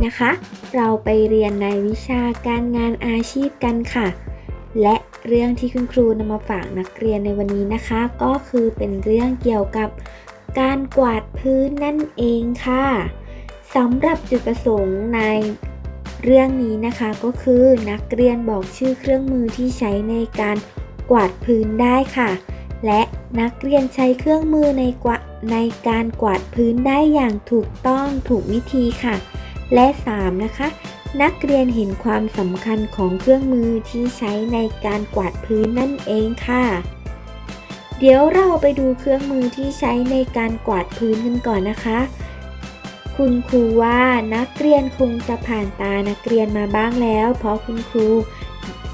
เรียนในวิชาการงานอาชีพกันค่ะ และเรื่องที่คุณครูนำมาฝากนักเรียนในวันนี้นะคะ ก็คือเป็นเรื่องเกี่ยวกับการกวาดพื้นนั่นเองค่ะสำหรับจุดประสงค์ในเรื่องนี้นะคะก็คือนักเรียนบอกชื่อเครื่องมือที่ใช้ในการกวาดพื้นได้ค่ะ และนักเรียนใช้เครื่องมือในกวาในการกวาดพื้นได้อย่างถูกต้องถูกวิธีค่ะ และ 3 นะคะ นักเรียนเห็นความสำคัญของเครื่องมือที่ใช้ในการกวาดพื้นนั่นเองค่ะ เดี๋ยวเราไปดูเครื่องมือที่ใช้ในการกวาดพื้นกันก่อนนะคะ คุณครูว่านักเรียนคงจะผ่านตานักเรียนมาบ้างแล้ว เพราะคุณครู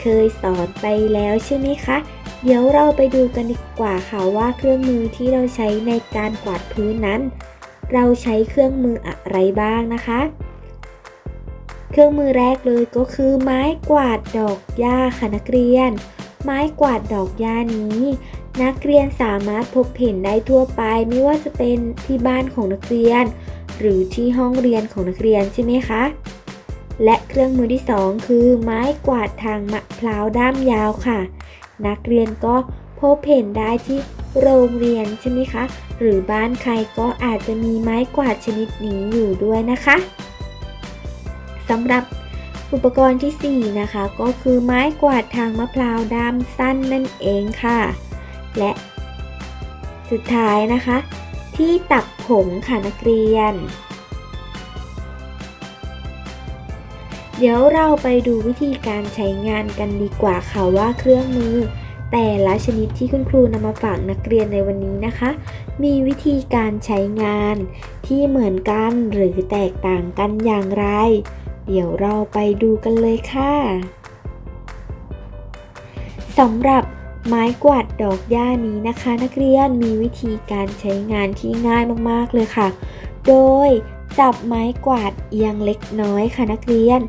เคยสอนไปแล้วใช่ไหมคะเดี๋ยวเราไปดูกันดีกว่าค่ะว่าเครื่องมือที่เราใช้ในการกวาดพื้นนั้น เราใช้เครื่องมืออะไรบ้างนะคะ เครื่องมือแรกเลยก็คือไม้กวาดดอกหญ้าค่ะนักเรียน ไม้กวาดดอกหญ้านี้ นักเรียนสามารถพบเห็นได้ทั่วไปไม่ว่าจะเป็นที่บ้านของนักเรียน หรือที่ห้องเรียนของนักเรียนใช่ไหมคะและเครื่องมือที่สองคือไม้กวาดทางมะพร้าวด้ามยาวค่ะ นักเรียนก็พบเห็นได้ที่โรงเรียนใช่ไหมคะ หรือบ้านใครก็อาจจะมีไม้กวาดชนิดนี้อยู่ด้วยนะคะ สำหรับอุปกรณ์ที่ 4 นะคะ ก็คือไม้กวาดทางมะพร้าวด้ามสั้นนั่นเองค่ะ และสุดท้ายนะคะ ที่ตักผงค่ะนักเรียน เดี๋ยวเราไปดูวิธีการใช้งานกันดีกว่าค่ะว่าเครื่องมือ แต่ละชนิดที่คุณครูนำมาฝากนักเรียนในวันนี้นะคะ มีวิธีการใช้งานที่เหมือนกันหรือแตกต่างกันอย่างไร เดี๋ยวเราไปดูกันเลยค่ะสำหรับไม้กวาดดอกหญ้านี้นะคะ นักเรียนมีวิธีการใช้งานที่ง่ายมากๆเลยค่ะ โดยจับไม้กวาดเอียงเล็กน้อยค่ะนักเรียน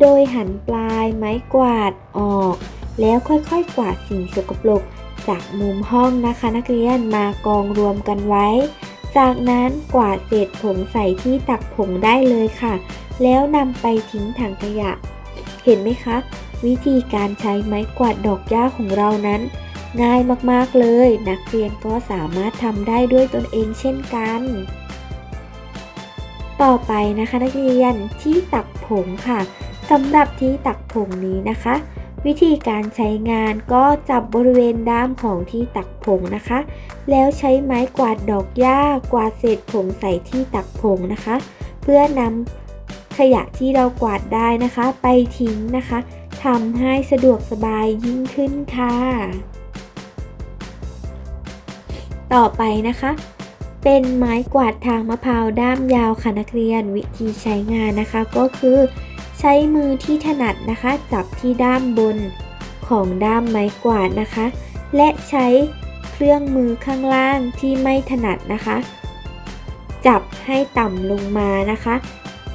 โดยหันปลายไม้กวาดออก แล้วค่อยๆ กวาดสิ่งสกปรกจากมุมห้องนะคะ นักเรียนมากองรวมกันไว้ จากนั้นกวาดเศษผงใส่ที่ตักผงได้เลยค่ะ แล้วนำไปทิ้งถังขยะ เห็นไหมคะ วิธีการใช้ไม้กวาดดอกหญ้าของเรานั้น ง่ายมากๆเลย นักเรียนก็สามารถทำได้ด้วยตนเองเช่นกัน ต่อไปนะคะนักเรียนที่ตักผงค่ะสำหรับที่ตักผงนี้นะคะ วิธีการใช้งานก็จับบริเวณด้ามของที่ตักผงนะคะ แล้วใช้ไม้กวาดดอกหญ้ากวาดเศษผงใส่ที่ตักผงนะคะ เพื่อนำ ขยะที่เรากวาดได้นะคะ ไปทิ้งนะคะทำให้สะดวกสบายยิ่งขึ้นค่ะ ต่อไปนะคะ เป็นไม้กวาดทางมะพร้าวด้ามยาวค่ะนักเรียนวิธีใช้งานนะคะ ก็คือใช้มือที่ถนัดนะคะ จับที่ด้ามบนของด้ามไม้กวาดนะคะ และใช้เครื่องมือข้างล่างที่ไม่ถนัดนะคะ จับให้ต่ำลงมานะคะ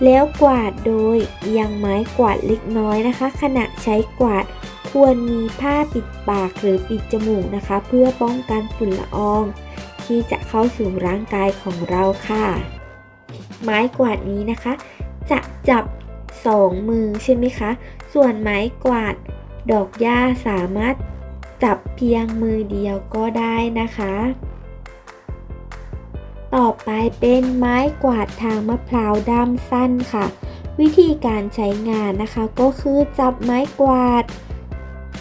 แล้วกวาดโดยเอียงไม้กวาดเล็กน้อยนะคะ ขณะใช้กวาดควรมีผ้าปิดปากหรือปิดจมูกนะคะ เพื่อป้องกันฝุ่นละออง ที่จะเข้าสู่ร่างกายของเราค่ะ ไม้กวาดนี้นะคะ จะจับสองมือใช่ไหมคะ ส่วนไม้กวาด ดอกหญ้าสามารถจับเพียงมือเดียวก็ได้นะคะ ต่อไปเป็นไม้กวาดทางมะพร้าวด้ามสั้นค่ะ วิธีการใช้งานนะคะก็คือจับไม้กวาด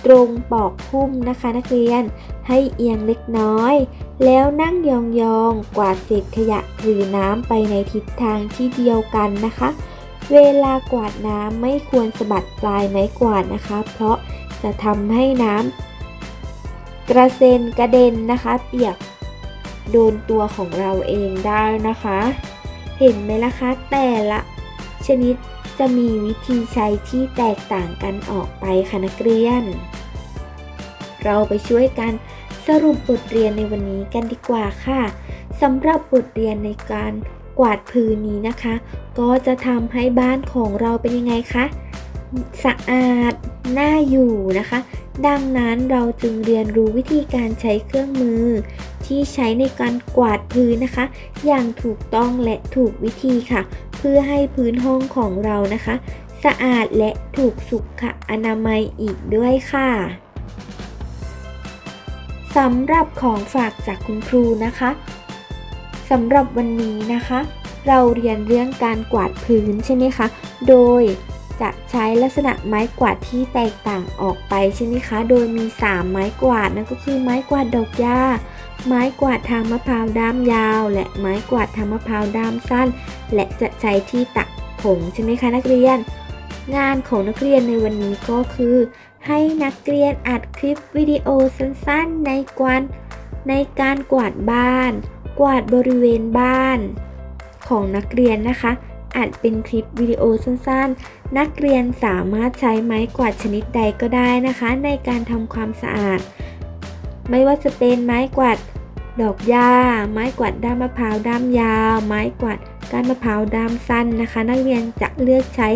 ตรงปอกพุ่มนะคะ นักเรียนให้เอียงเล็กน้อย แล้วนั่งยองๆ กวาดเศษขยะหรือน้ำไปในทิศทางที่เดียวกันนะคะ เวลากวาดน้ำไม่ควรสะบัดปลายไม้กวาดนะคะ เพราะจะทำให้น้ำกระเซ็นกระเด็นนะคะ เปียก โดนตัวของเราเองได้นะคะ เห็นไหมล่ะคะแต่ละชนิดจะมีวิธีใช้ที่แตกต่างกันออกไปค่ะนักเรียน เราไปช่วยกันสรุปบทเรียนในวันนี้กันดีกว่าค่ะสำหรับบทเรียนในการกวาดพื้นนี้นะคะ ก็จะทำให้บ้านของเราเป็นยังไงคะ สะอาด น่าอยู่นะคะ ดังนั้นเราจึงเรียนรู้วิธีการใช้เครื่องมือ ที่ใช้ในการกวาดพื้นนะคะ อย่างถูกต้องและถูกวิธีค่ะ เพื่อให้พื้นห้องของเรานะคะสสะอาดและถูกสุขอนามัยอีกด้วยค่ะสำหรับของฝากจากคุณครูนะคะสำหรับวันนี้นะคะ เราเรียนเรื่องการกวาดพื้นใช่ไหมคะ โดย จะใช้ลักษณะไม้กวาดที่แตกต่างออกไปใช่ไหมคะ โดยมี 3 ไม้กวาดนั่นก็คือไม้กวาดดอกหญ้า ไม้กวาดทางมะพร้าวด้ามยาว และไม้กวาดทางมะพร้าวด้ามสั้น และจะใช้ที่ตักผงใช่ไหมคะนักเรียน งานของนักเรียนในวันนี้ก็คือ ให้นักเรียนอัดคลิปวิดีโอสั้นๆ ในกวนในการกวาดบ้าน กวาดบริเวณบ้าน ของนักเรียนนะคะ อัดเป็นคลิปวิดีโอสั้นๆ นักเรียนสามารถใช้ไม้กวาดชนิดใดก็ได้นะคะ ในการทำความสะอาด ไม่ว่าจะเป็นไม้กวาดดอกหญ้า ไม้กวาดด้ามมะพร้าวด้ามยาว ไม้กวาดก้านมะพร้าวด้ามสั้นนะคะ นักเรียนจะเลือกใช้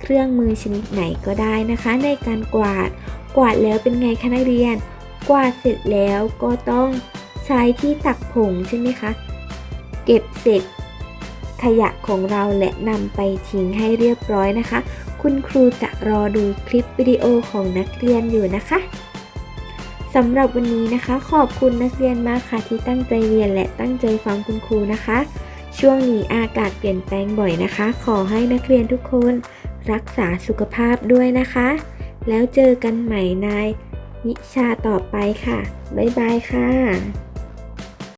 เครื่องมือชนิดไหนก็ได้นะคะ ในการกวาด กวาดแล้วเป็นไงคะนักเรียน กวาดเสร็จแล้วก็ต้องใช้ที่ตักผงใช่ไหมคะ เก็บเศษ ขยะของเราและนำไปทิ้งให้เรียบร้อยนะคะ คุณครูจะรอดูคลิปวิดีโอของนักเรียนอยู่นะคะสำหรับวันนี้นะคะ ขอบคุณนักเรียนมากค่ะที่ตั้งใจเรียนและตั้งใจฟังคุณครูนะคะ ช่วงนี้อากาศเปลี่ยนแปลงบ่อยนะคะ ขอให้นักเรียนทุกคนรักษาสุขภาพด้วยนะคะ แล้วเจอกันใหม่ในวิชาต่อไปค่ะ บ๊ายบายค่ะ